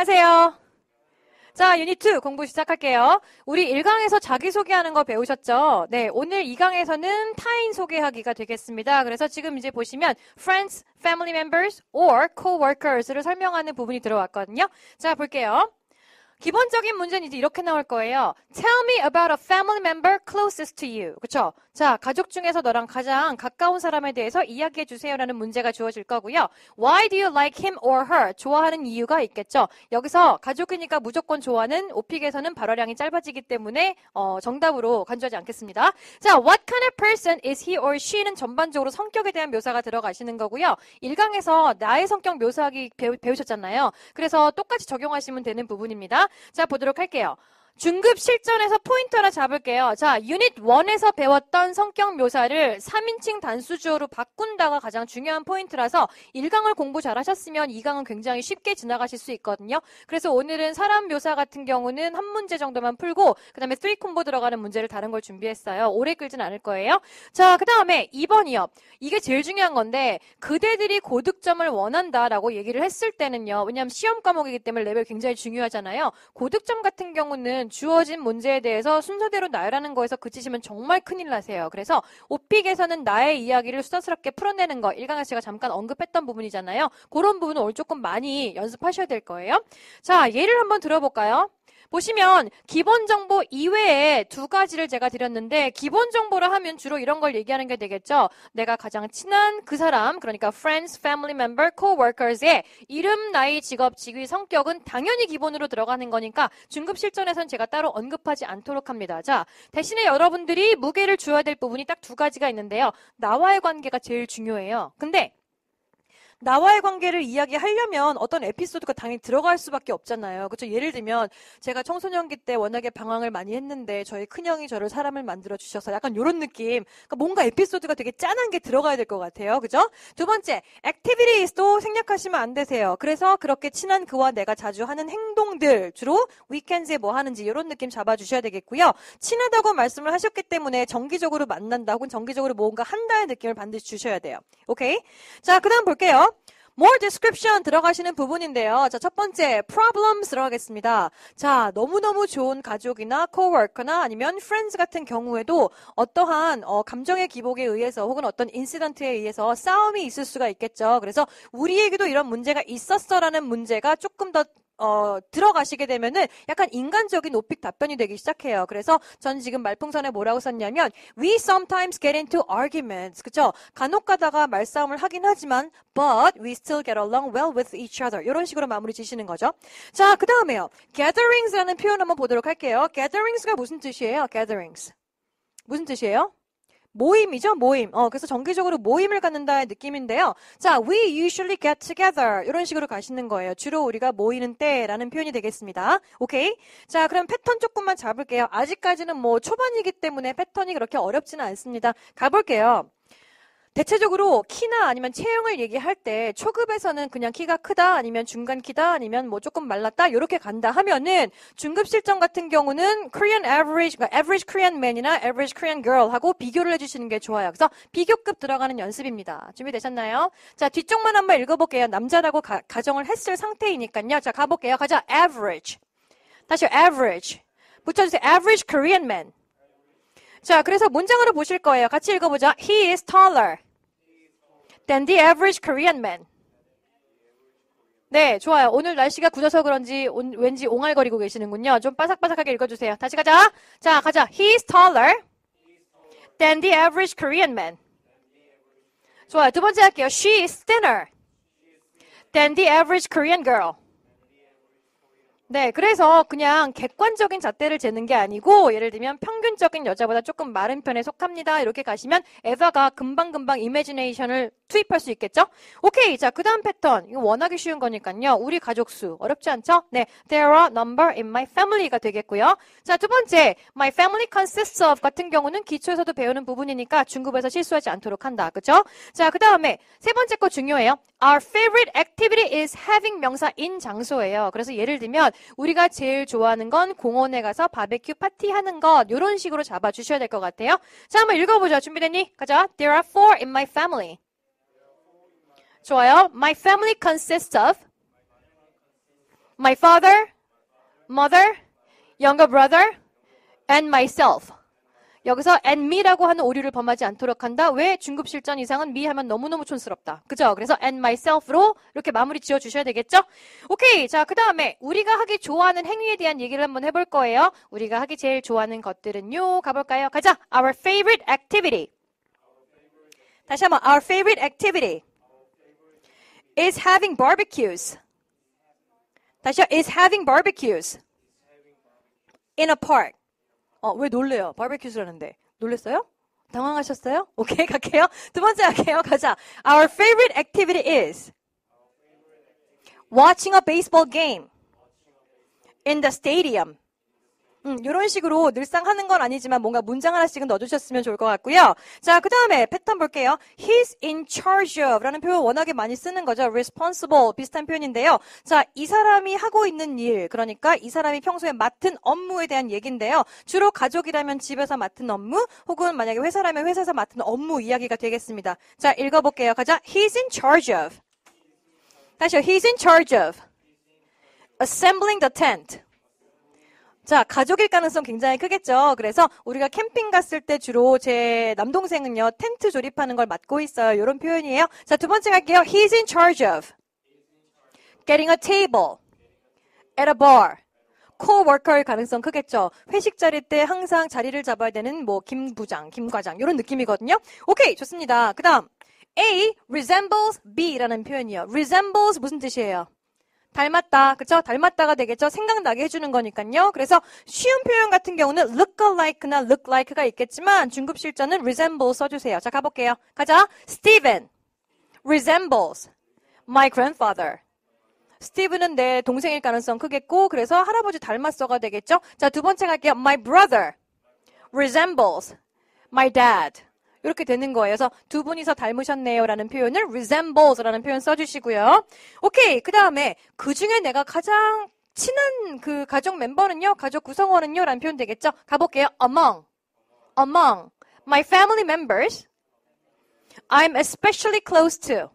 안녕하세요. 자, 유닛 2 공부 시작할게요. 우리 1강에서 자기소개하는 거 배우셨죠? 네, 오늘 2강에서는 타인 소개하기가 되겠습니다. 그래서 지금 이제 보시면 friends, family members, or co-workers를 설명하는 부분이 들어왔거든요. 자, 볼게요. 기본적인 문제는 이제 이렇게 나올 거예요. Tell me about a family member closest to you. 그쵸? 자, 가족 중에서 너랑 가장 가까운 사람에 대해서 이야기해 주세요라는 문제가 주어질 거고요. Why do you like him or her? 좋아하는 이유가 있겠죠. 여기서 가족이니까 무조건 좋아하는 오픽에서는 발화량이 짧아지기 때문에 어, 정답으로 간주하지 않겠습니다. 자, what kind of person is he or she는 전반적으로 성격에 대한 묘사가 들어가시는 거고요. 1강에서 나의 성격 묘사하기 배우, 배우셨잖아요. 그래서 똑같이 적용하시면 되는 부분입니다. 자, 보도록 할게요. 중급 실전에서 포인트 하나 잡을게요. 자, 유닛 1에서 배웠던 성격 묘사를 3인칭 단수주어로 바꾼다가 가장 중요한 포인트라서 1강을 공부 잘 하셨으면 2강은 굉장히 쉽게 지나가실 수 있거든요. 그래서 오늘은 사람 묘사 같은 경우는 한 문제 정도만 풀고 그 다음에 3 콤보 들어가는 문제를 다른 걸 준비했어요. 오래 끌진 않을 거예요. 자, 그 다음에 2번이요. 이게 제일 중요한 건데 그대들이 고득점을 원한다라고 얘기를 했을 때는요. 왜냐하면 시험 과목이기 때문에 레벨 굉장히 중요하잖아요. 고득점 같은 경우는 주어진 문제에 대해서 순서대로 나열하는 거에서 그치시면 정말 큰일 나세요. 그래서 오픽에서는 나의 이야기를 수다스럽게 풀어내는 거, 일강에 제가 잠깐 언급했던 부분이잖아요. 그런 부분은 오늘 조금 많이 연습하셔야 될 거예요. 자, 예를 한번 들어볼까요? 보시면 기본 정보 이외에 두 가지를 제가 드렸는데 기본 정보를 하면 주로 이런 걸 얘기하는 게 되겠죠. 내가 가장 친한 그 사람, 그러니까 friends, family member, co-workers의 이름, 나이, 직업, 직위, 성격은 당연히 기본으로 들어가는 거니까 중급 실전에선 제가 따로 언급하지 않도록 합니다. 자, 대신에 여러분들이 무게를 줘야 될 부분이 딱 두 가지가 있는데요. 나와의 관계가 제일 중요해요. 근데 나와의 관계를 이야기하려면 어떤 에피소드가 당연히 들어갈 수밖에 없잖아요. 그렇죠? 예를 들면 제가 청소년기 때 워낙에 방황을 많이 했는데 저희 큰형이 저를 사람을 만들어 주셔서 약간 이런 느낌. 그러니까 뭔가 에피소드가 되게 짠한 게 들어가야 될 것 같아요. 그죠? 두 번째, 액티비티스도 생략하시면 안 되세요. 그래서 그렇게 친한 그와 내가 자주 하는 행동들 주로 위켄즈에 뭐 하는지 이런 느낌 잡아주셔야 되겠고요. 친하다고 말씀을 하셨기 때문에 정기적으로 만난다 혹은 정기적으로 뭔가 한다는 느낌을 반드시 주셔야 돼요. 오케이? 자, 그 다음 볼게요. More description 들어가시는 부분인데요. 자, 첫 번째 problems 들어가겠습니다. 자, 너무너무 좋은 가족이나 coworker나 아니면 friends 같은 경우에도 어떠한 어, 감정의 기복에 의해서 혹은 어떤 인시던트에 의해서 싸움이 있을 수가 있겠죠. 그래서 우리에게도 이런 문제가 있었어라는 문제가 조금 더 어, 들어가시게 되면은 약간 인간적인 오픽 답변이 되기 시작해요. 그래서 전 지금 말풍선에 뭐라고 썼냐면 we sometimes get into arguments. 그쵸? 간혹 가다가 말싸움을 하긴 하지만 but we still get along well with each other. 이런 식으로 마무리 지시는 거죠. 자, 그 다음에요. gatherings라는 표현 한번 보도록 할게요. gatherings가 무슨 뜻이에요? gatherings. 무슨 뜻이에요? 모임이죠, 모임. 어, 그래서 정기적으로 모임을 갖는다의 느낌인데요. 자, we usually get together. 이런 식으로 가시는 거예요. 주로 우리가 모이는 때라는 표현이 되겠습니다. 오케이? 자, 그럼 패턴 조금만 잡을게요. 아직까지는 뭐 초반이기 때문에 패턴이 그렇게 어렵지는 않습니다. 가볼게요. 대체적으로 키나 아니면 체형을 얘기할 때 초급에서는 그냥 키가 크다 아니면 중간 키다 아니면 뭐 조금 말랐다 이렇게 간다 하면은 중급 실전 같은 경우는 Korean average, 그러니까 average Korean man이나 average Korean girl 하고 비교를 해주시는 게 좋아요. 그래서 비교급 들어가는 연습입니다. 준비되셨나요? 자 뒤쪽만 한번 읽어볼게요. 남자라고 가, 정을 했을 상태이니까요. 자 가볼게요. 가자 average. 다시 average. 붙여주세요. average Korean man. 자, 그래서 문장으로 보실 거예요. 같이 읽어보자. He is taller than the average Korean man. 네, 좋아요. 오늘 날씨가 굳어서 그런지 온, 왠지 옹알거리고 계시는군요. 좀 바삭바삭하게 읽어주세요. 다시 가자. 자, 가자. He is taller than the average Korean man. 좋아요. 두 번째 할게요. She is thinner than the average Korean girl. 네, 그래서 그냥 객관적인 잣대를 재는 게 아니고 예를 들면 평균적인 여자보다 조금 마른 편에 속합니다. 이렇게 가시면 에바가 금방금방 이미지네이션을 투입할 수 있겠죠? 오케이. 자, 그 다음 패턴. 이거 워낙에 쉬운 거니까요. 우리 가족 수. 어렵지 않죠? 네. There are number in my family가 되겠고요. 자, 두 번째. My family consists of 같은 경우는 기초에서도 배우는 부분이니까 중급에서 실수하지 않도록 한다. 그죠? 자, 그 다음에 세 번째 거 중요해요. Our favorite activity is having 명사 in 장소예요. 그래서 예를 들면 우리가 제일 좋아하는 건 공원에 가서 바베큐 파티 하는 것 이런 식으로 잡아주셔야 될 것 같아요. 자, 한번 읽어보죠. 준비됐니? 가자. There are four in my family. 좋아요. My family consists of my father, mother, younger brother, and myself. 여기서 and me라고 하는 오류를 범하지 않도록 한다. 왜 중급 실전 이상은 me 하면 너무너무 촌스럽다. 그죠? 그래서 and myself로 이렇게 마무리 지어 주셔야 되겠죠? 오케이. 자, 그 다음에 우리가 하기 좋아하는 행위에 대한 얘기를 한번 해볼 거예요. 우리가 하기 제일 좋아하는 것들은요. 가볼까요? 가자. Our favorite activity. 다시 한번 our favorite activity is having barbecues. 다시요. is having barbecues in a park. 어, 왜 놀래요? 바베큐스라는데. 놀랬어요? 당황하셨어요? 오케이, 갈게요. 두 번째 할게요. 가자. Our favorite activity is watching a baseball game in the stadium. 음, 이런 식으로 늘상 하는 건 아니지만 뭔가 문장 하나씩은 넣어주셨으면 좋을 것 같고요. 자, 그 다음에 패턴 볼게요. He's in charge of 라는 표현 워낙에 많이 쓰는 거죠. responsible 비슷한 표현인데요. 자, 이 사람이 하고 있는 일, 그러니까 이 사람이 평소에 맡은 업무에 대한 얘기인데요. 주로 가족이라면 집에서 맡은 업무, 혹은 만약에 회사라면 회사에서 맡은 업무 이야기가 되겠습니다. 자, 읽어볼게요. 가자. He's in charge of. 다시요. He's in charge of. assembling the tent. 자, 가족일 가능성 굉장히 크겠죠. 그래서 우리가 캠핑 갔을 때 주로 제 남동생은요, 텐트 조립하는 걸 맡고 있어요. 이런 표현이에요. 자, 두 번째 갈게요. He's in charge of getting a table at a bar. 코워커일 가능성 크겠죠. 회식 자리 때 항상 자리를 잡아야 되는 뭐 김 부장, 김 과장 이런 느낌이거든요. 오케이, 좋습니다. 그다음 A resembles B라는 표현이요. resembles 무슨 뜻이에요? 닮았다. 그쵸? 닮았다가 되겠죠? 생각나게 해주는 거니까요. 그래서 쉬운 표현 같은 경우는 look alike나 look like가 있겠지만 중급 실전은 resemble 써주세요. 자, 가볼게요. 가자. Steven resembles my grandfather. 스티브는 내 동생일 가능성 크겠고, 그래서 할아버지 닮았어가 되겠죠? 자, 두 번째 갈게요. My brother resembles my dad. 이렇게 되는 거예요. 그래서 두 분이서 닮으셨네요. 라는 표현을 resembles 라는 표현 써주시고요. 오케이. 그 다음에 그 중에 내가 가장 친한 그 가족 멤버는요, 가족 구성원은요, 라는 표현 되겠죠? 가볼게요. among. among my family members, I'm especially close to.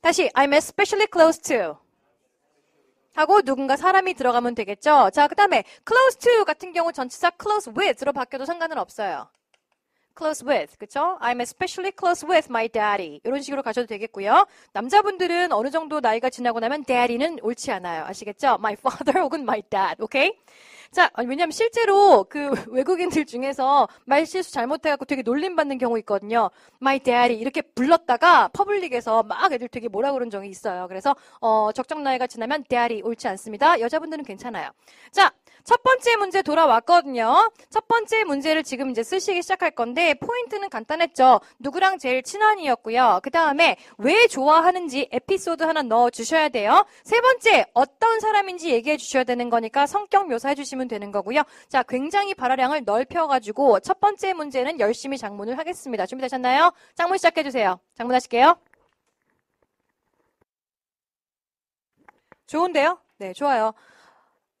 다시, I'm especially close to. 하고 누군가 사람이 들어가면 되겠죠? 자, 그 다음에 close to 같은 경우 전치사 close with로 바뀌어도 상관은 없어요. Close with, 그쵸? I'm especially close with my daddy. 이런 식으로 가셔도 되겠고요. 남자분들은 어느 정도 나이가 지나고 나면 daddy는 옳지 않아요. 아시겠죠? My father 혹은 my dad, 오케이? 자, 왜냐면 실제로 그 외국인들 중에서 말 실수 잘못해갖고 되게 놀림받는 경우 있거든요. My daddy 이렇게 불렀다가 퍼블릭에서 막 애들 되게 뭐라 그런 적이 있어요. 그래서 어, 적정 나이가 지나면 daddy 옳지 않습니다. 여자분들은 괜찮아요. 자, 첫 번째 문제 돌아왔거든요. 첫 번째 문제를 지금 이제 쓰시기 시작할 건데 포인트는 간단했죠. 누구랑 제일 친한이었고요. 그 다음에 왜 좋아하는지 에피소드 하나 넣어 주셔야 돼요. 세 번째 어떤 사람인지 얘기해 주셔야 되는 거니까 성격 묘사해 주시면 되는 거고요. 자, 굉장히 발화량을 넓혀가지고 첫 번째 문제는 열심히 장문을 하겠습니다. 준비되셨나요? 장문 시작해 주세요. 장문하실게요. 좋은데요? 네, 좋아요.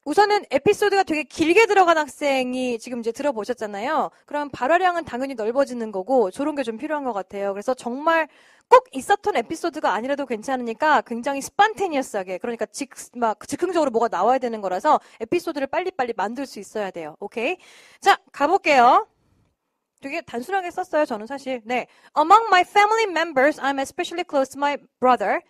우선은 에피소드가 되게 길게 들어간 학생이 지금 이제 들어보셨잖아요. 그럼 발화량은 당연히 넓어지는 거고 저런 게 좀 필요한 것 같아요. 그래서 정말 꼭 있었던 에피소드가 아니라도 괜찮으니까 굉장히 스판테니어스하게 그러니까 직, 막 즉흥적으로 뭐가 나와야 되는 거라서 에피소드를 빨리빨리 만들 수 있어야 돼요. 오케이? 자, 가볼게요. 되게 단순하게 썼어요, 저는 사실. 네. Among my family members, I'm especially close to my brother.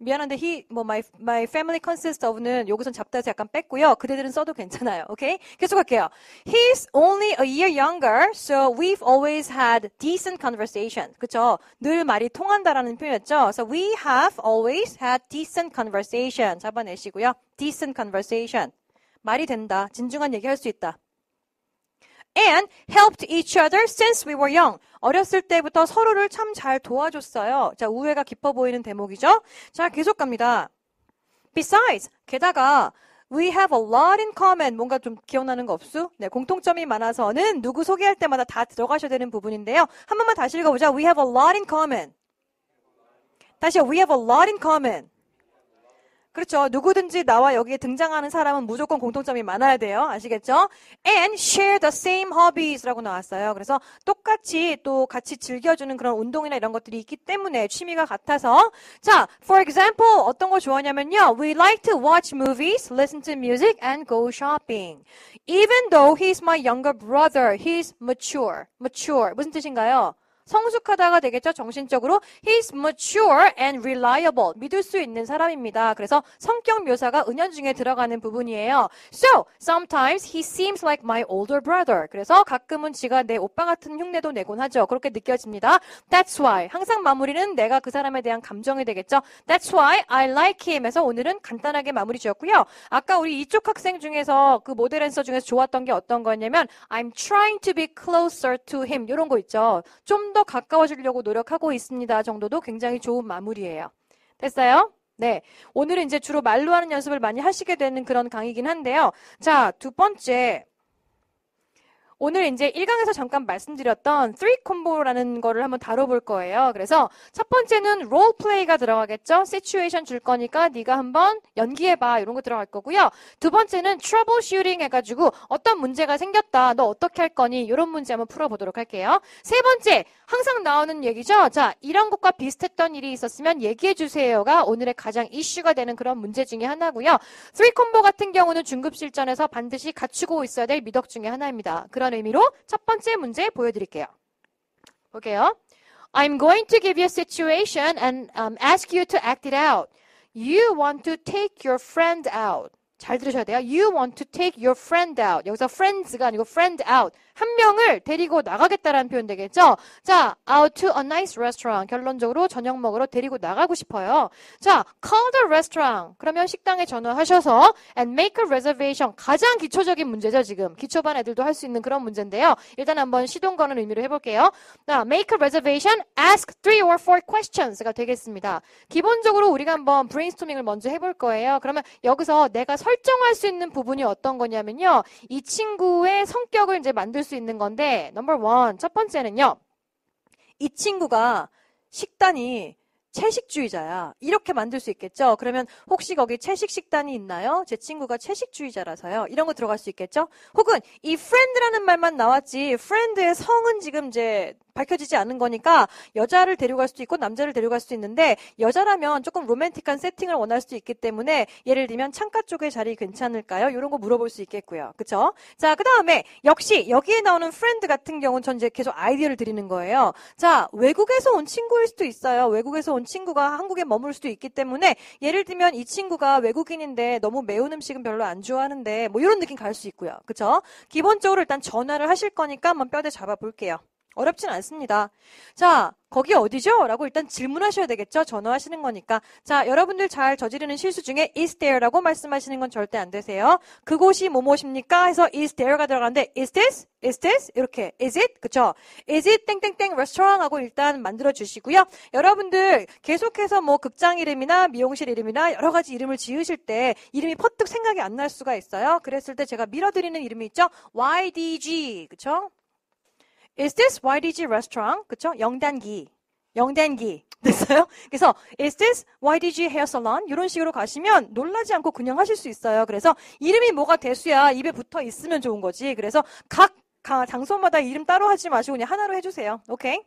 미안한데 he 뭐 my my family consists of는 여기선 잡다해서 약간 뺐고요. 그대들은 써도 괜찮아요. 오케이? 계속할게요. He's only a year younger, so we've always had decent conversation. 그쵸? 늘 말이 통한다라는 표현이었죠. So we have always had decent conversation. 잡아내시고요. decent conversation. 말이 된다. 진중한 얘기할 수 있다. And helped each other since we were young. 어렸을 때부터 서로를 참 잘 도와줬어요. 자, 우애가 깊어 보이는 대목이죠. 자, 계속 갑니다. Besides, 게다가 we have a lot in common. 뭔가 좀 기억나는 거 없수? 네, 공통점이 많아서는 누구 소개할 때마다 다 들어가셔야 되는 부분인데요. 한 번만 다시 읽어보자. We have a lot in common. 다시요. We have a lot in common. 그렇죠. 누구든지 나와 여기에 등장하는 사람은 무조건 공통점이 많아야 돼요. 아시겠죠? And share the same hobbies라고 나왔어요. 그래서 똑같이 또 같이 즐겨주는 그런 운동이나 이런 것들이 있기 때문에 취미가 같아서 자, for example 어떤 거 좋아하냐면요. We like to watch movies, listen to music, and go shopping. Even though he's my younger brother, he's mature. mature 무슨 뜻인가요? 성숙하다가 되겠죠. 정신적으로 he's mature and reliable. 믿을 수 있는 사람입니다. 그래서 성격 묘사가 은연중에 들어가는 부분이에요. So, sometimes he seems like my older brother. 그래서 가끔은 지가 내 오빠 같은 흉내도 내곤 하죠. 그렇게 느껴집니다. That's why. 항상 마무리는 내가 그 사람에 대한 감정이 되겠죠. That's why I like him. 에서 오늘은 간단하게 마무리 지었고요. 아까 우리 이쪽 학생 중에서 그 모델 앤서 중에서 좋았던 게 어떤 거냐면 I'm trying to be closer to him. 이런 거 있죠. 좀더 가까워지려고 노력하고 있습니다. 정도도 굉장히 좋은 마무리예요. 됐어요? 네. 오늘은 이제 주로 말로 하는 연습을 많이 하시게 되는 그런 강의긴 한데요. 자, 두 번째. 오늘 이제 1강에서 잠깐 말씀드렸던 3 콤보라는 거를 한번 다뤄볼 거예요. 그래서 첫 번째는 롤 플레이가 들어가겠죠. 시츄에이션 줄 거니까 네가 한번 연기해봐 이런 거 들어갈 거고요. 두 번째는 트러블 슈팅 해가지고 어떤 문제가 생겼다. 너 어떻게 할 거니? 이런 문제 한번 풀어보도록 할게요. 세 번째 항상 나오는 얘기죠. 자 이런 것과 비슷했던 일이 있었으면 얘기해 주세요가 오늘의 가장 이슈가 되는 그런 문제 중에 하나고요. 3 콤보 같은 경우는 중급 실전에서 반드시 갖추고 있어야 될 미덕 중에 하나입니다. 그런 의미로 첫 번째 문제 보여드릴게요. 볼게요. I'm going to give you a situation and um, ask you to act it out. You want to take your friend out. 잘 들으셔야 돼요. You want to take your friend out. 여기서 friends가 아니고 friend out. 한 명을 데리고 나가겠다라는 표현 되겠죠? 자, out to a nice restaurant. 결론적으로 저녁 먹으러 데리고 나가고 싶어요. 자, call the restaurant. 그러면 식당에 전화하셔서 and make a reservation. 가장 기초적인 문제죠, 지금. 기초반 애들도 할 수 있는 그런 문제인데요. 일단 한번 시동 거는 의미로 해볼게요. 자, make a reservation, ask three or four questions가 되겠습니다. 기본적으로 우리가 한번 브레인스토밍을 먼저 해볼 거예요. 그러면 여기서 내가 설 정할 수 있는 부분이 어떤 거냐면요. 이 친구의 성격을 이제 만들 수 있는 건데, 넘버 원, 첫 번째는요. 이 친구가 식단이 채식주의자야. 이렇게 만들 수 있겠죠? 그러면 혹시 거기 채식 식단이 있나요? 제 친구가 채식주의자라서요. 이런 거 들어갈 수 있겠죠? 혹은 이 friend라는 말만 나왔지 friend의 성은 지금 이제 밝혀지지 않은 거니까 여자를 데려갈 수도 있고 남자를 데려갈 수도 있는데 여자라면 조금 로맨틱한 세팅을 원할 수도 있기 때문에 예를 들면 창가 쪽에 자리 괜찮을까요? 이런 거 물어볼 수 있겠고요. 그쵸? 자, 그 다음에 역시 여기에 나오는 프렌드 같은 경우는 전 이제 계속 아이디어를 드리는 거예요. 자, 외국에서 온 친구일 수도 있어요. 외국에서 온 친구가 한국에 머물 수도 있기 때문에 예를 들면 이 친구가 외국인인데 너무 매운 음식은 별로 안 좋아하는데 뭐 이런 느낌 갈 수 있고요. 그쵸? 기본적으로 일단 전화를 하실 거니까 한번 뼈대 잡아 볼게요. 어렵진 않습니다. 자, 거기 어디죠? 라고 일단 질문하셔야 되겠죠? 전화하시는 거니까. 자, 여러분들 잘 저지르는 실수 중에 is there라고 말씀하시는 건 절대 안 되세요. 그곳이 뭐뭐십니까? 해서 is there가 들어가는데 is this? is this? 이렇게 is it? 그쵸? is it 땡땡땡 restaurant 하고 일단 만들어 주시고요. 여러분들 계속해서 뭐 극장 이름이나 미용실 이름이나 여러 가지 이름을 지으실 때 이름이 퍼뜩 생각이 안 날 수가 있어요. 그랬을 때 제가 밀어드리는 이름이 있죠? YDG. 그쵸? Is this YDG restaurant? 그쵸? 영단기. 영단기. 됐어요? 그래서 is this YDG hair salon? 이런 식으로 가시면 놀라지 않고 그냥 하실 수 있어요. 그래서 이름이 뭐가 대수야 입에 붙어 있으면 좋은 거지. 그래서 각 장소마다 이름 따로 하지 마시고 그냥 하나로 해주세요. 오케이?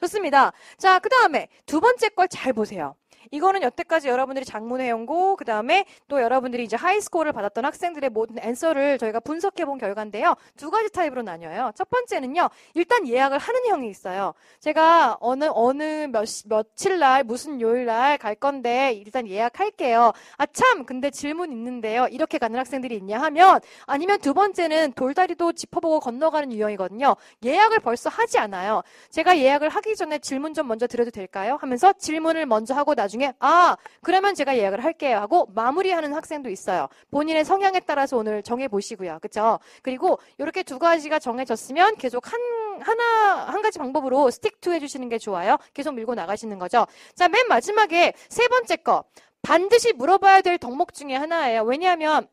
좋습니다. 자, 그 다음에 두 번째 걸 잘 보세요. 이거는 여태까지 여러분들이 장문회 연고 그 다음에 또 여러분들이 이제 하이스코어를 받았던 학생들의 모든 앤서를 저희가 분석해 본 결과인데요. 두 가지 타입으로 나뉘어요. 첫 번째는요. 일단 예약을 하는 형이 있어요. 제가 어느 어느 몇 며칠 날 무슨 요일 날 갈 건데 일단 예약할게요. 아 참 근데 질문 있는데요. 이렇게 가는 학생들이 있냐 하면 아니면 두 번째는 돌다리도 짚어보고 건너가는 유형이거든요. 예약을 벌써 하지 않아요. 제가 예약을 하기 전에 질문 좀 먼저 드려도 될까요? 하면서 질문을 먼저 하고 나 중에 아 그러면 제가 예약을 할게요 하고 마무리하는 학생도 있어요. 본인의 성향에 따라서 오늘 정해 보시고요. 그렇죠? 그리고 이렇게 두 가지가 정해졌으면 계속 한 하나 한 가지 방법으로 스틱 투 해주시는 게 좋아요. 계속 밀고 나가시는 거죠. 자 맨 마지막에 세 번째 거 반드시 물어봐야 될 덕목 중에 하나예요. 왜냐하면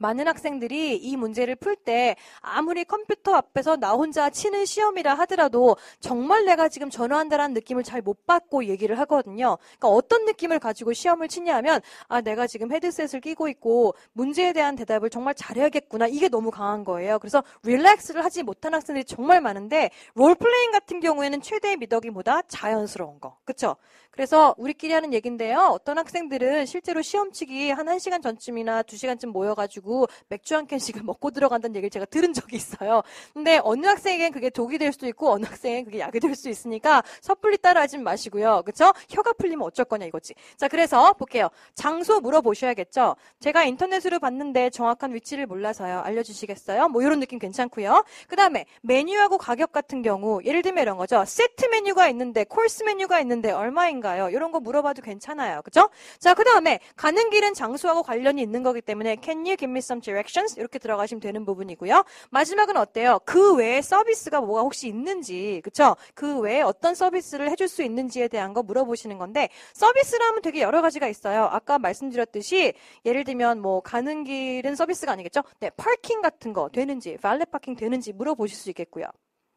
많은 학생들이 이 문제를 풀 때 아무리 컴퓨터 앞에서 나 혼자 치는 시험이라 하더라도 정말 내가 지금 전화한다라는 느낌을 잘 못 받고 얘기를 하거든요. 그러니까 어떤 느낌을 가지고 시험을 치냐 하면 아 내가 지금 헤드셋을 끼고 있고 문제에 대한 대답을 정말 잘해야겠구나 이게 너무 강한 거예요. 그래서 릴렉스를 하지 못한 학생들이 정말 많은데 롤플레잉 같은 경우에는 최대의 미덕이 보다 자연스러운 거. 그쵸? 그래서 우리끼리 하는 얘긴데요. 어떤 학생들은 실제로 시험 치기 한 1시간 전쯤이나 2시간쯤 모여가지고 맥주 한 캔씩을 먹고 들어간다는 얘기를 제가 들은 적이 있어요. 근데 어느 학생에겐 그게 독이 될 수도 있고 어느 학생에겐 그게 약이 될 수 있으니까 섣불리 따라하지 마시고요. 그쵸? 혀가 풀리면 어쩔 거냐 이거지. 자, 그래서 볼게요. 장소 물어보셔야겠죠? 제가 인터넷으로 봤는데 정확한 위치를 몰라서요. 알려주시겠어요? 뭐 이런 느낌 괜찮고요. 그 다음에 메뉴하고 가격 같은 경우 예를 들면 이런 거죠. 세트 메뉴가 있는데 코스 메뉴가 있는데 얼마인가요? 이런 거 물어봐도 괜찮아요. 그죠? 자, 그 다음에 가는 길은 장소하고 관련이 있는 거기 때문에 can you give me some directions? 이렇게 들어가시면 되는 부분이고요. 마지막은 어때요? 그 외에 서비스가 뭐가 혹시 있는지, 그쵸? 그 외에 어떤 서비스를 해줄 수 있는지에 대한 거 물어보시는 건데 서비스라면 되게 여러 가지가 있어요. 아까 말씀드렸듯이 예를 들면 뭐 가는 길은 서비스가 아니겠죠? 네, 파킹 같은 거 되는지, 발레 파킹 되는지 물어보실 수 있겠고요.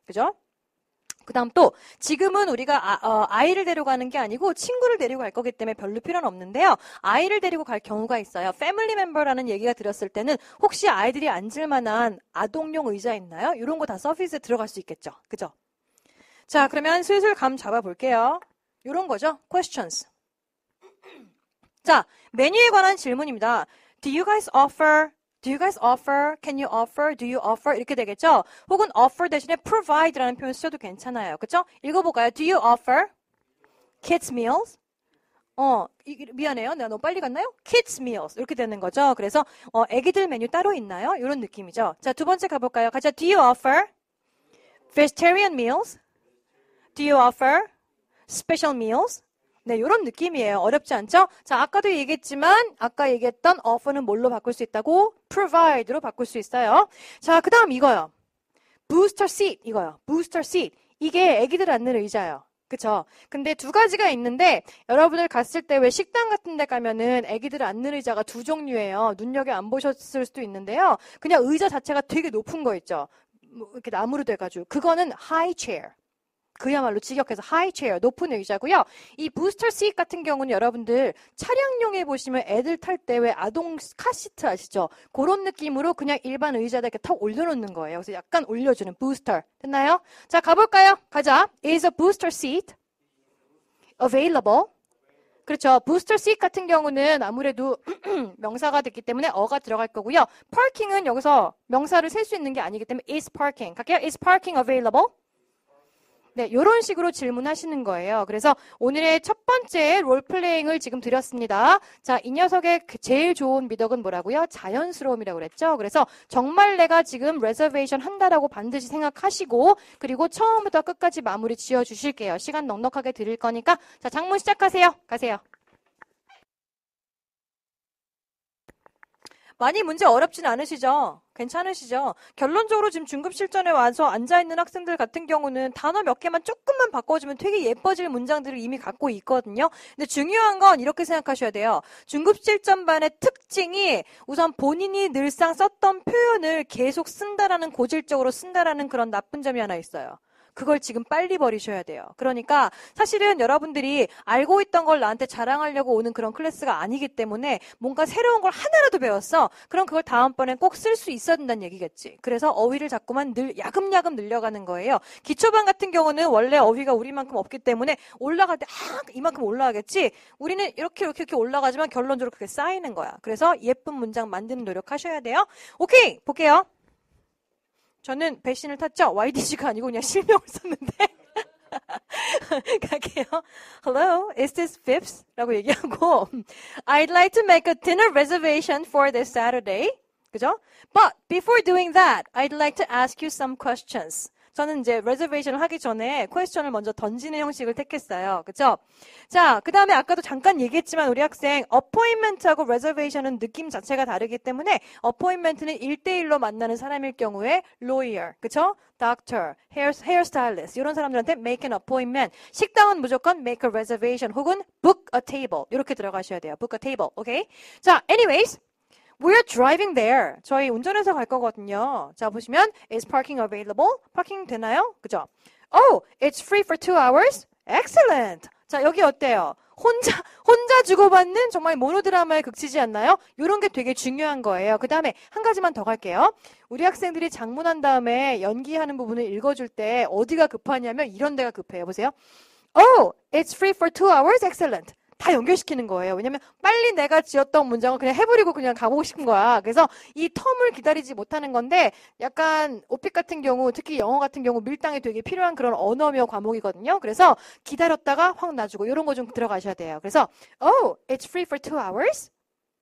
그죠? 그 다음 또 지금은 우리가 아, 이를 데려가는 게 아니고 친구를 데리고 갈 거기 때문에 별로 필요는 없는데요. 아이를 데리고 갈 경우가 있어요. 패밀리 멤버라는 얘기가 들었을 때는 혹시 아이들이 앉을 만한 아동용 의자 있나요? 이런 거 다 서비스에 들어갈 수 있겠죠. 그죠? 자, 그러면 슬슬 감 잡아 볼게요. 이런 거죠. questions. 자, 메뉴에 관한 질문입니다. Do you guys offer Do you guys offer? Can you offer? Do you offer? 이렇게 되겠죠? 혹은 offer 대신에 provide라는 표현 쓰셔도 괜찮아요. 그쵸? 읽어볼까요? Do you offer? Kids meals? 어, 이, 미안해요. 내가 너무 빨리 갔나요? Kids meals. 이렇게 되는 거죠. 그래서, 어, 애기들 메뉴 따로 있나요? 이런 느낌이죠. 자, 두 번째 가볼까요? 가자. Do you offer? Vegetarian meals? Do you offer? Special meals? 네, 이런 느낌이에요. 어렵지 않죠? 자, 아까도 얘기했지만 아까 얘기했던 offer는 뭘로 바꿀 수 있다고? provide로 바꿀 수 있어요. 자, 그 다음 이거요. booster seat 이거요. booster seat. 이게 애기들 앉는 의자예요. 그쵸? 근데 두 가지가 있는데 여러분들 갔을 때 왜 식당 같은 데 가면은 애기들 앉는 의자가 두 종류예요. 눈여겨 안 보셨을 수도 있는데요. 그냥 의자 자체가 되게 높은 거 있죠. 뭐 이렇게 나무로 돼가지고 그거는 high chair. 그야말로 직역해서 하이 체어, 높은 의자고요. 이 부스터 시트 같은 경우는 여러분들 차량용에 보시면 애들 탈 때 왜 아동 카시트 아시죠? 그런 느낌으로 그냥 일반 의자다 이렇게 탁 올려놓는 거예요. 그래서 약간 올려주는 부스터. 됐나요? 자, 가볼까요? 가자. Is a booster seat available? 그렇죠. 부스터 시트 같은 경우는 아무래도 명사가 됐기 때문에 어가 들어갈 거고요. parking은 여기서 명사를 셀 수 있는 게 아니기 때문에 is parking. 갈게요. is parking available? 네, 이런 식으로 질문하시는 거예요. 그래서 오늘의 첫 번째 롤플레잉을 지금 드렸습니다. 자, 이 녀석의 그 제일 좋은 미덕은 뭐라고요? 자연스러움이라고 그랬죠. 그래서 정말 내가 지금 레저베이션 한다라고 반드시 생각하시고 그리고 처음부터 끝까지 마무리 지어 주실게요. 시간 넉넉하게 드릴 거니까 자, 장문 시작하세요. 가세요. 많이 문제 어렵진 않으시죠? 괜찮으시죠? 결론적으로 지금 중급 실전에 와서 앉아있는 학생들 같은 경우는 단어 몇 개만 조금만 바꿔주면 되게 예뻐질 문장들을 이미 갖고 있거든요. 근데 중요한 건 이렇게 생각하셔야 돼요. 중급 실전반의 특징이 우선 본인이 늘상 썼던 표현을 계속 쓴다라는 고질적으로 쓴다라는 그런 나쁜 점이 하나 있어요. 그걸 지금 빨리 버리셔야 돼요. 그러니까 사실은 여러분들이 알고 있던 걸 나한테 자랑하려고 오는 그런 클래스가 아니기 때문에 뭔가 새로운 걸 하나라도 배웠어. 그럼 그걸 다음번엔 꼭 쓸 수 있어야 된다는 얘기겠지. 그래서 어휘를 자꾸만 늘 야금야금 늘려가는 거예요. 기초반 같은 경우는 원래 어휘가 우리만큼 없기 때문에 올라갈 때 아, 이만큼 올라가겠지. 우리는 이렇게 이렇게 이렇게 올라가지만 결론적으로 그게 쌓이는 거야. 그래서 예쁜 문장 만드는 노력하셔야 돼요. 오케이, 볼게요. 저는 배신을 탔죠. YDG가 아니고 그냥 실명을 썼는데. 갈게요. Hello, is this Phipps? 라고 얘기하고 I'd like to make a dinner reservation for this Saturday. 그죠? But before doing that, I'd like to ask you some questions. 저는 이제 레저베이션을 하기 전에 퀘스천을 먼저 던지는 형식을 택했어요. 그쵸? 자, 그 다음에 아까도 잠깐 얘기했지만 우리 학생 어포인멘트하고 레저베이션은 느낌 자체가 다르기 때문에 어포인멘트는 1대1로 만나는 사람일 경우에 lawyer, 그쵸? doctor, hair, hairstylist 이런 사람들한테 make an appointment. 식당은 무조건 make a reservation 혹은 book a table 이렇게 들어가셔야 돼요. book a table, 오케이? Okay? 자, anyways We're driving there. 저희 운전해서 갈 거거든요. 자, 보시면 is parking available? 파킹 되나요? 그죠? Oh, it's free for two hours? Excellent. 자, 여기 어때요? 혼자, 혼자 주고받는 정말 모노드라마의 극치지 않나요? 이런 게 되게 중요한 거예요. 그 다음에 한 가지만 더 갈게요. 우리 학생들이 장문한 다음에 연기하는 부분을 읽어줄 때 어디가 급하냐면 이런 데가 급해요. 보세요. Oh, it's free for two hours? Excellent. 다 연결시키는 거예요. 왜냐면 빨리 내가 지었던 문장을 그냥 해버리고 그냥 가보고 싶은 거야. 그래서 이 텀을 기다리지 못하는 건데 약간 오픽 같은 경우 특히 영어 같은 경우 밀당이 되게 필요한 그런 언어며 과목이거든요. 그래서 기다렸다가 확 놔주고 이런 거 좀 들어가셔야 돼요. 그래서 Oh, it's free for two hours?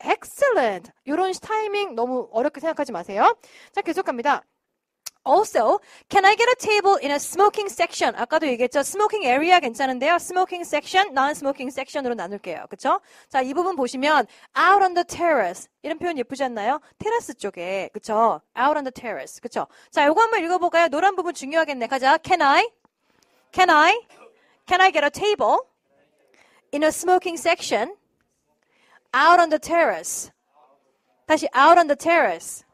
Excellent. 이런 타이밍 너무 어렵게 생각하지 마세요. 자, 계속 갑니다. Also, can I get a table in a smoking section? 아까도 얘기했죠. smoking area 괜찮은데요. smoking section, non-smoking section으로 나눌게요. 그쵸? 자, 이 부분 보시면 out on the terrace. 이런 표현 예쁘지 않나요? 테라스 쪽에. 그쵸? out on the terrace. 그쵸? 자, 요거 한번 읽어볼까요? 노란 부분 중요하겠네. 가자. Can I? Can I? Can I get a table in a smoking section out on the terrace? 다시 out on the terrace.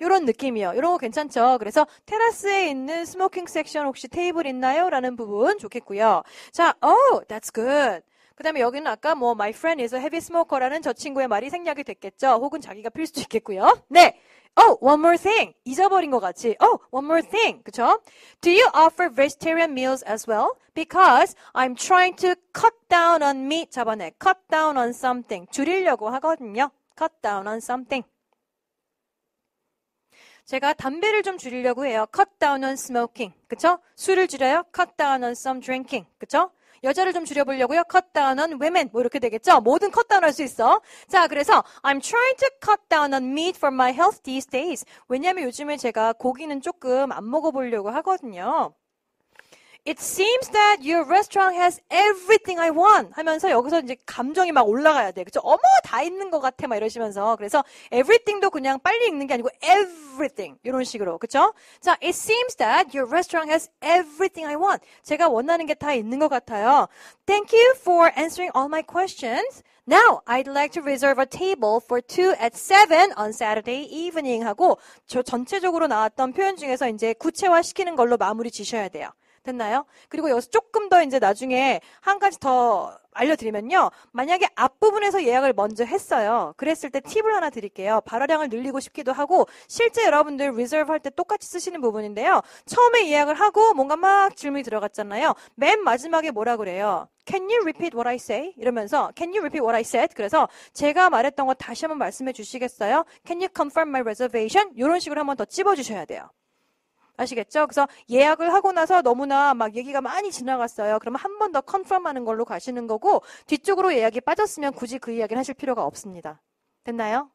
이런 느낌이요. 이런 거 괜찮죠? 그래서 테라스에 있는 스모킹 섹션 혹시 테이블 있나요? 라는 부분 좋겠고요. 자, oh, that's good. 그 다음에 여기는 아까 뭐 my friend is a heavy smoker라는 저 친구의 말이 생략이 됐겠죠? 혹은 자기가 필 수도 있겠고요. 네. Oh, one more thing. 잊어버린 것 같이. Oh, one more thing. 그쵸? Do you offer vegetarian meals as well? Because I'm trying to cut down on meat. 저번에 cut down on something. 줄이려고 하거든요. cut down on something. 제가 담배를 좀 줄이려고 해요. cut down on smoking. 그쵸? 술을 줄여요. cut down on some drinking. 그쵸? 여자를 좀 줄여보려고요. cut down on women. 뭐 이렇게 되겠죠? 뭐든 cut down 할 수 있어. 자, 그래서 I'm trying to cut down on meat for my health these days. 왜냐면 요즘에 제가 고기는 조금 안 먹어보려고 하거든요. It seems that your restaurant has everything I want 하면서 여기서 이제 감정이 막 올라가야 돼. 그죠? 어머, 다 있는 것 같아. 막 이러시면서. 그래서 everything도 그냥 빨리 읽는 게 아니고 everything. 이런 식으로. 그죠? 자, it seems that your restaurant has everything I want. 제가 원하는 게 다 있는 것 같아요. Thank you for answering all my questions. Now, I'd like to reserve a table for two at seven on Saturday evening 하고 저 전체적으로 나왔던 표현 중에서 이제 구체화 시키는 걸로 마무리 지셔야 돼요. 됐나요? 그리고 여기서 조금 더 이제 나중에 한 가지 더 알려드리면요. 만약에 앞부분에서 예약을 먼저 했어요. 그랬을 때 팁을 하나 드릴게요. 발화량을 늘리고 싶기도 하고 실제 여러분들 리저브 할 때 똑같이 쓰시는 부분인데요. 처음에 예약을 하고 뭔가 막 질문이 들어갔잖아요. 맨 마지막에 뭐라 그래요? Can you repeat what I say? 이러면서 Can you repeat what I said? 그래서 제가 말했던 거 다시 한번 말씀해 주시겠어요? Can you confirm my reservation? 이런 식으로 한번 더 찝어 주셔야 돼요. 아시겠죠? 그래서 예약을 하고 나서 너무나 막 얘기가 많이 지나갔어요. 그러면 한 번 더 컨펌 하는 걸로 가시는 거고 뒤쪽으로 예약이 빠졌으면 굳이 그 이야기를 하실 필요가 없습니다. 됐나요?